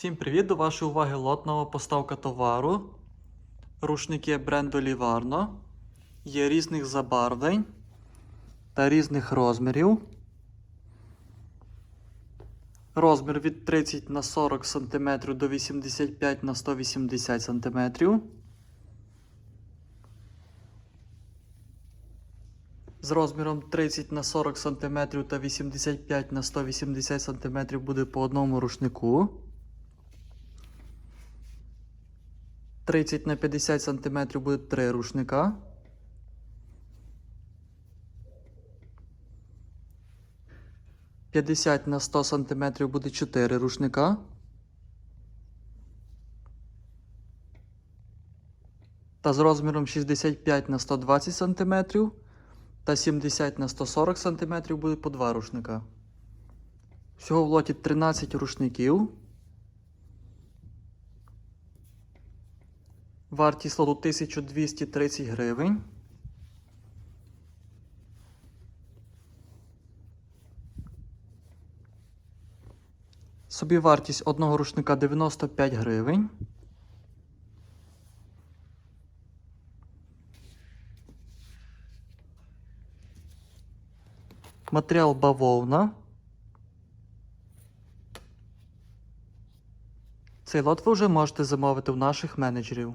Всім привіт! До вашої уваги лотнова поставка товару. Рушники бренду Livarno. Є різних забарвлень та різних розмірів. Розмір від 30 на 40 см до 85 на 180 см. З розміром 30 на 40 см та 85 на 180 см буде по одному рушнику. 30 на 50 см буде 3 рушника. П'ятдесят на 100 см буде 4 рушника. Та з розміром 65 на 120 см та 70 на 140 см буде по 2 рушника. Всього в лоті 13 рушників. Вартість лоту 1230 гривень. Собівартість одного рушника 95 гривень. Матеріал бавовна. Цей лот ви вже можете замовити в наших менеджерів.